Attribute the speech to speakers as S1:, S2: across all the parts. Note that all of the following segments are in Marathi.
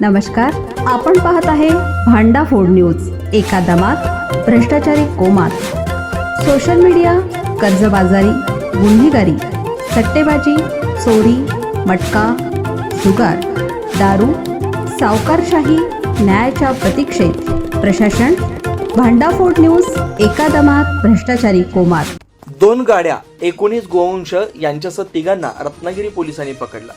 S1: नमस्कार आपण पाहत आहे भांडा फोड न्यूज एका दमात भ्रष्टाचारी कोमात. सोशल मीडिया कर्जबाजारी गुन्हेगारी सट्टेबाजी चोरी मटका जुगार दारू सावकारशाही न्यायाच्या प्रतीक्षेत. प्रशासन भांडाफोड न्यूज एका दमात भ्रष्टाचारी कोमात.
S2: दोन गाड्या एकोणीस गोवंश यांच्यासह तिघांना रत्नागिरी पोलिसांनी पकडला.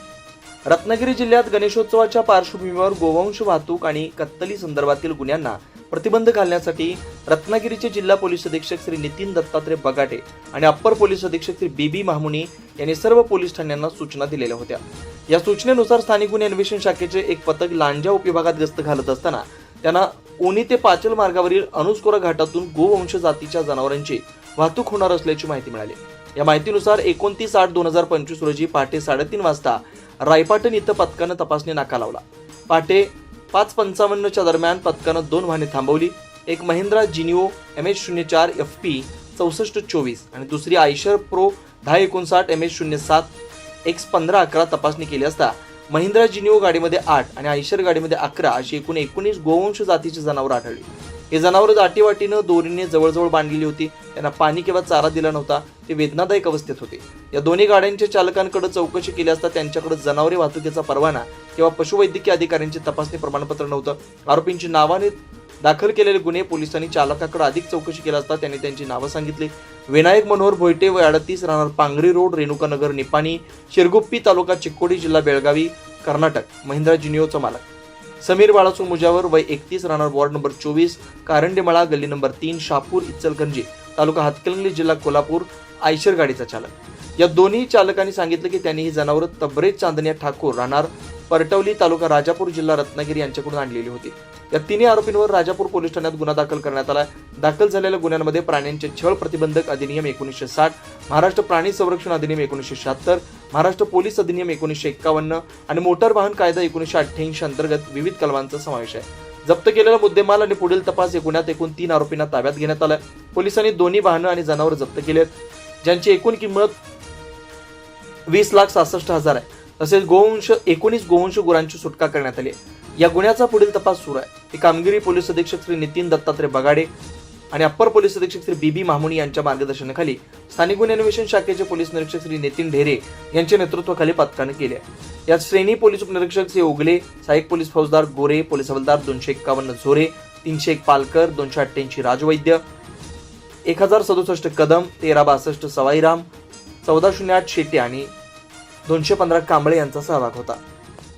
S2: रत्नागिरी जिल्ह्यात गणेशोत्सवाच्या पार्श्वभूमीवर गोवंश वाहतूक आणि कत्तली संदर्भातील गुन्ह्यांना प्रतिबंध घालण्यासाठी रत्नागिरीचे जिल्हा पोलीस अधीक्षक श्री नितीन दत्तात्रय बगाटे आणि अप्पर पोलीस अधीक्षक श्री बीबी महामुनी यांनी सर्व पोलीस ठाण्यांना सूचना दिलेल्या होत्या. या सूचनेनुसार स्थानिक गुन्हे अन्वेषण शाखेचे एक पथक लांजा उपविभागात गस्त घालत असताना त्यांना ओनी ते पाचल मार्गावरील अनुस्कोरा घाटातून गोवंश जातीच्या जनावरांची वाहतूक होणार असल्याची माहिती मिळाली. या माहितीनुसार एकोणतीस आठ दोन हजार पंचवीस रोजी पहाटे साडेतीन वाजता रायपाटण इथं पथकानं तपासणी नाका लावला. पहाटे पाच पंचावन्नच्या दरम्यान पथकानं दोन वाहने थांबवली. एक महिंद्रा जिनिओ एम एच शून्य चार एफ पी चौसष्ट चोवीस आणि दुसरी आयशर प्रो दहा एकोणसाठ एम एच शून्य सात. एक्स पंधरा अकरा तपासणी केली असता महिंद्रा जिनिओ गाडीमध्ये आठ आणि आयशर गाडीमध्ये अकरा अशी एकूण एकोणीस गोवंश जातीची जनावरं आढळली. हे जनावरं दाटीवाटीनं दोरीने जवळजवळ बांधलेली होती. त्यांना पाणी किंवा चारा दिला नव्हता. ते वेदनादायक अवस्थेत होते. या दोन्ही गाड्यांच्या चालकांकडे चौकशी केली असता त्यांच्याकडे जनावरे वाहतुकीचा परवाना किंवा पशुवैद्यकीय अधिकाऱ्यांचे तपासणी प्रमाणपत्र नव्हतं. आरोपींची नावाने दाखल केलेले गुन्हे पोलिसांनी चालकाकडे अधिक चौकशी केली असता त्यांनी त्यांची नावं सांगितली. विनायक मनोहर भोयटे व अडतीस राहणार पांगरी रोड रेणुकानगर निपाणी शिरगुप्पी तालुका चिक्कोडी जिल्हा बेळगावी कर्नाटक. महिंद्रा जिनिओचा मालक. समीर बाळासू मुजावर वय एकतीस राहणार वॉर्ड नंबर चोवीस कारंडेमळा गल्ली नंबर तीन शापूर इचलकंजी तालुका हातकलंगली जिल्हा कोल्हापूर आयशर गाडीचा चालक. या दोन्ही चालकांनी सांगितलं की त्यांनी ही जनावरं तबरेज चांदनिया ठाकूर राहणार परटवली तालुका राजापूर जिल्हा रत्नागिरी यांच्याकडून आणलेली होती. या तिन्ही आरोपींवर राजापूर पोलीस ठाण्यात गुन्हा दाखल करण्यात आला दाखल झालेल्या गुन्ह्यांमध्ये प्राण्यांचे छळ प्रतिबंधक अधिनियम एकोणीसशे साठ महाराष्ट्र प्राणी संरक्षण अधिनियम एकोणीसशे शहात्तर महाराष्ट्र पोलीस अधिनियम एकोणीसशे एक्कावन्न आणि मोटार वाहन कायदा एकोणीसशे अठ्ठ्याऐंशी अंतर्गत विविध कलमांचा समावेश आहे. जप्त केलेला मुद्देमाल आणि पुढील तपास या गुन्ह्यात एकूण तीन आरोपींना ताब्यात घेण्यात आलाय. पोलिसांनी दोन्ही वाहनं आणि जनावर जप्त केले आहेत ज्यांची एकूण किंमत वीस लाख सहासष्ट हजार आहे. तसेच गोवंश एकोणीस गोवंश गुरांची सुटका करण्यात आली या गुन्ह्याचा पुढील तपास सुरू आहे. ही कामगिरी पोलीस अधीक्षक श्री नितीन दत्तात्रय बगाडे आणि अप्पर पोलीस अधीक्षक श्री बी बी मामुनी यांच्या मार्गदर्शनाखाली स्थानिक गुन्हे अन्वेषण शाखेचे पोलीस निरीक्षक श्री नितीन ढेरे यांच्या नेतृत्वाखाली पथकाने केले यात श्रेणी पोलीस उपनिरीक्षक श्री ओगले सहाय्यक पोलीस फौजदार गोरे पोलीस हवालदार दोनशे एक्कावन्न झोरे तीनशे एक पालकर दोनशे अठ्ठ्याऐंशी राजवैद्य एक हजार सदुसष्ट कदम तेरा बासष्ट सवाईराम चौदा शून्य आठ शेटे आणि दोनशे पंधरा कांबळे यांचा सहभाग होता.